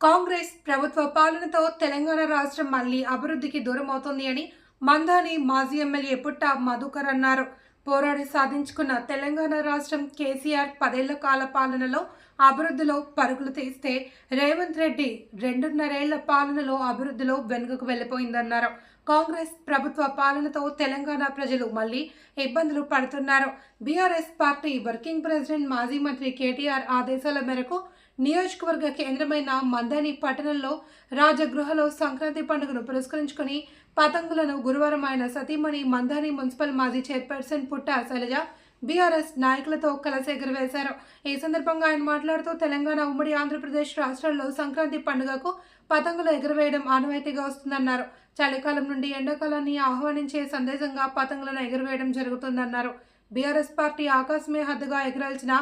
కాంగ్రెస్ ప్రభుత్వ పాలనతో తెలంగాణ రాష్ట్రం మళ్ళీ అభివృద్ధికి దూరమవుతుంది అని మందాని మాజీ ఎమ్మెల్యే పుట్ట మధుకర్ అన్నారు. పోరాడి సాధించుకున్న తెలంగాణ రాష్ట్రం కేసీఆర్ పదేళ్ళ కాల పాలనలో అభివృద్ధిలో పరుగులు తీస్తే రేవంత్ రెడ్డి రెండున్నరేళ్ళ పాలనలో అభివృద్ధిలో వెనుకకు వెళ్ళిపోయిందన్నారు. కాంగ్రెస్ ప్రభుత్వ పాలనతో తెలంగాణ ప్రజలు మళ్ళీ ఇబ్బందులు పడుతున్నారు. బీఆర్ఎస్ పార్టీ వర్కింగ్ ప్రెసిడెంట్ మాజీ మంత్రి కేటీఆర్ ఆదేశాల మేరకు నియోజకవర్గ కేంద్రమైన మందని పట్టణంలో రాజగృహలో సంక్రాంతి పండుగను పురస్కరించుకుని పతంగులను గురువారం ఆయన సతీమణి మందాని మున్సిపల్ మాజీ చైర్పర్సన్ పుట్ట శైలజ బీఆర్ఎస్ నాయకులతో కలిసి ఎగురవేశారు ఈ సందర్భంగా ఆయన మాట్లాడుతూ తెలంగాణ ఉమ్మడి ఆంధ్రప్రదేశ్ రాష్ట్రాల్లో సంక్రాంతి పండుగకు పతంగులు ఎగురవేయడం ఆనవాయితీగా వస్తుందన్నారు. చలికాలం నుండి ఎండాకాలాన్ని ఆహ్వానించే సందేశంగా పతంగులను ఎగురవేయడం జరుగుతుందన్నారు. బీఆర్ఎస్ పార్టీ ఆకాశమే హద్దుగా ఎగరాల్సిన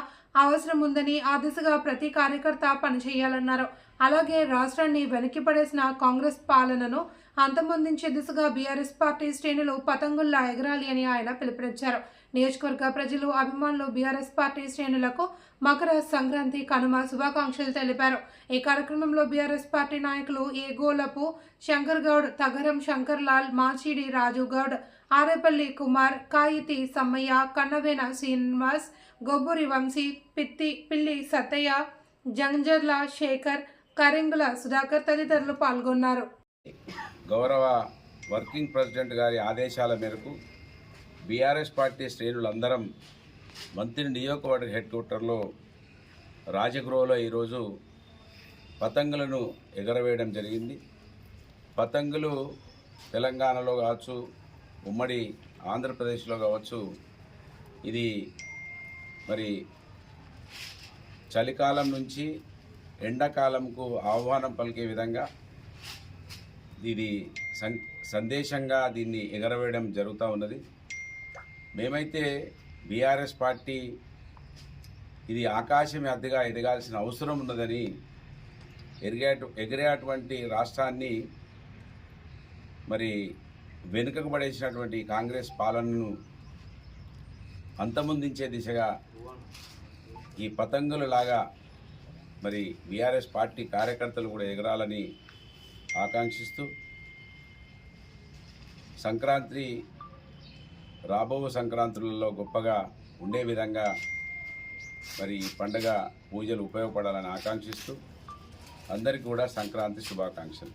అవసరం ఉందని ఆ దిశగా ప్రతి కార్యకర్త పనిచేయాలన్నారు అలాగే రాష్ట్రాన్ని వెనక్కి పడేసిన కాంగ్రెస్ పాలనను అంతమొందించే దిశగా బీఆర్ఎస్ పార్టీ శ్రేణులు పతంగుల్లా ఎగరాలి అని ఆయన పిలుపునిచ్చారు. నియోజకవర్గ ప్రజలు అభిమానులు బీఆర్ఎస్ పార్టీ శ్రేణులకు మకర సంక్రాంతి కనుమ శుభాకాంక్షలు తెలిపారు. ఈ కార్యక్రమంలో బీఆర్ఎస్ పార్టీ నాయకులు ఏగోలపు శంకర్ గౌడ్ తగరం శంకర్ లాల్ మాచిడి రాజు గౌడ్ ఆరేపల్లి కుమార్ కాయితి సమ్మయ్య కన్నవేన శ్రీనివాస్ గొబ్బూరి వంశీ పిత్తి పిల్లి సత్తయ్య జంజర్ల శేఖర్ కరింగుల సుధాకర్ తదితరులు పాల్గొన్నారు. గౌరవ వర్కింగ్ ప్రెసిడెంట్ గారి ఆదేశాల మేరకు బీఆర్ఎస్ పార్టీ శ్రేణులందరం మంత్రి నియోజకవర్గ హెడ్ క్వార్టర్లో రాజగృహలో ఈరోజు పతంగులను ఎగరవేయడం జరిగింది. పతంగులు తెలంగాణలో కావచ్చు ఉమ్మడి ఆంధ్రప్రదేశ్లో కావచ్చు ఇది మరి చలికాలం నుంచి ఎండాకాలంకు ఆహ్వానం పలికే విధంగా ఇది సం సందేశంగా దీన్ని ఎగరవేయడం జరుగుతూ ఉన్నది. మేమైతే బీఆర్ఎస్ పార్టీ ఇది ఆకాశం అద్దెగా ఎదగాల్సిన అవసరం ఉన్నదని ఎరిగే ఎగిరేటువంటి రాష్ట్రాన్ని మరి వెనుకకు పడేసినటువంటి కాంగ్రెస్ పాలనను అంతమొందించే దిశగా ఈ పతంగులలాగా మరి బీఆర్ఎస్ పార్టీ కార్యకర్తలు కూడా ఎగరాలని ఆకాంక్షిస్తూ సంక్రాంతి రాబో సంక్రాంతులలో గొప్పగా ఉండే విధంగా మరి ఈ పండగ పూజలు ఉపయోగపడాలని ఆకాంక్షిస్తూ అందరికీ కూడా సంక్రాంతి శుభాకాంక్షలు.